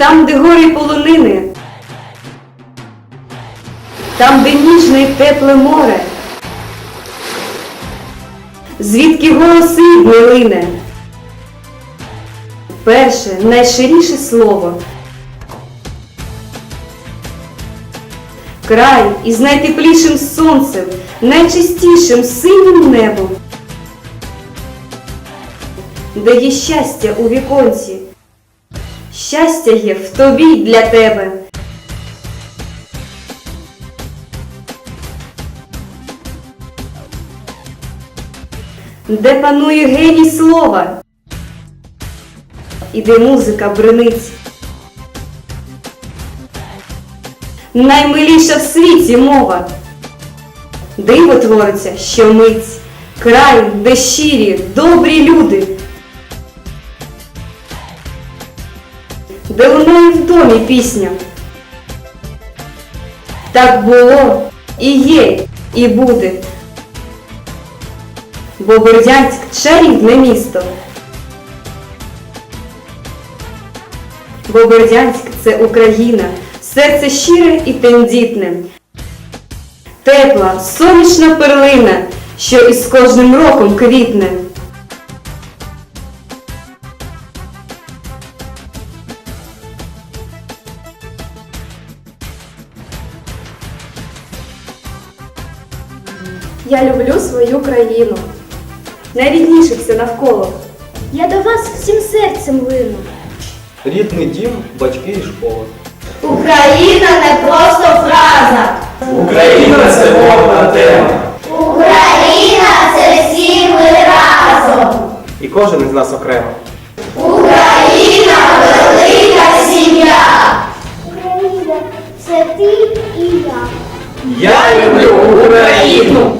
там, де горі полонини, там, де ніжне й тепле море, звідки голоси не лине. Перше, найширіше слово. Край із найтеплішим сонцем, найчистішим синім небом, де є щастя у віконці. Щастя є в тобі й для тебе. Де панує геній слова, і де музика бринить. Наймиліша в світі мова. Диво твориться щомить, край, де щирі, добрі люди. Де лунає в домі пісня. Так було, і є, і буде. Бо Бердянськ чарівне місто. Бо Бердянськ це Україна, серце щире і тендітне. Тепла, сонячна перлина, що із кожним роком квітне. Я люблю свою країну. Найрідніше все навколо. Я до вас всім серцем лину. Рідний дім, батьки і школа. Україна не просто фраза. Україна це мовна тема. Україна це всі ми разом. І кожен із нас окремо. Україна велика сім'я. Україна це ти і я. Я люблю Україну!